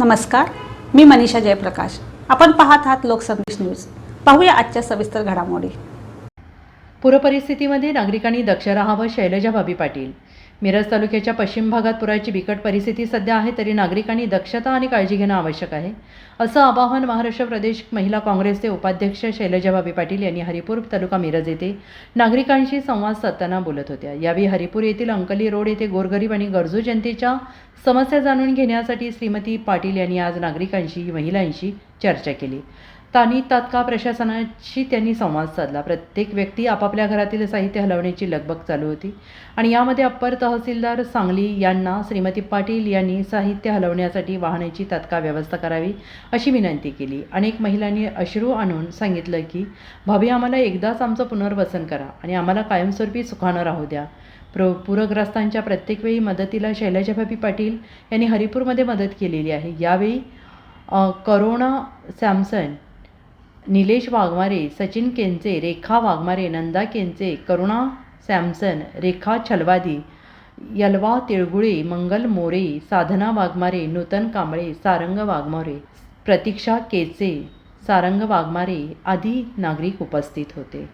नमस्कार मी मनीषा जयप्रकाश. आपण पाहत आहात लोकसंदेश न्यूज. पाहूया आजच्या सविस्तर घडामोडी. पूरपरिस्थितीमध्ये नागरिकांनी दक्ष राहावं शैलजा भाभी पाटील. मिरज तालुक्याच्या पश्चिम भागात पुराची बिकट परिस्थिती सध्या आहे तरी नागरिकांनी दक्षता आणि काळजी घेणं आवश्यक आहे. असं आवाहन महाराष्ट्र प्रदेश महिला काँग्रेसचे उपाध्यक्ष शैलजा भाभी पाटील यांनी हरिपूर तालुका मिरज येथे नागरिकांशी संवाद साधताना बोलत होत्या. यावेळी हरिपूर येथील अंकली रोड येथे गोरगरीब आणि गरजू जनतेच्या समस्या जाणून घेण्यासाठी श्रीमती पाटील यांनी आज नागरिकांशी महिलांशी चर्चा केली. स्थानिक तात्काळ प्रशासनाशी त्यांनी संवाद साधला. प्रत्येक व्यक्ती आपापल्या घरातील साहित्य हलवण्याची लगबग चालू होती. आणि यामध्ये अप्पर तहसीलदार सांगली यांना श्रीमती पाटील यांनी साहित्य हलवण्यासाठी वाहनाची तात्काळ व्यवस्था करावी अशी विनंती केली. अनेक महिलांनी अश्रू आणून सांगितलं की भाभी आम्हाला एकदाच आमचं पुनर्वसन करा आणि आम्हाला कायमस्वरूपी सुखानं राहू द्या. प्र पूरग्रस्तांच्या प्रत्येक वेळी मदतीला शैलजाभाभी पाटील यांनी हरिपूरमध्ये मदत केलेली आहे. यावेळी करोना सॅमसन निलेश वाघमारे सचिन केंचे रेखा वाघमारे नंदा केंचे करुणा सॅमसन रेखा छलवादी यलवा तिळगुळे मंगल मोरे साधना वाघमारे नूतन कांबळे सारंग वाघमारे प्रतीक्षा केचे सारंग वाघमारे आदी नागरिक उपस्थित होते.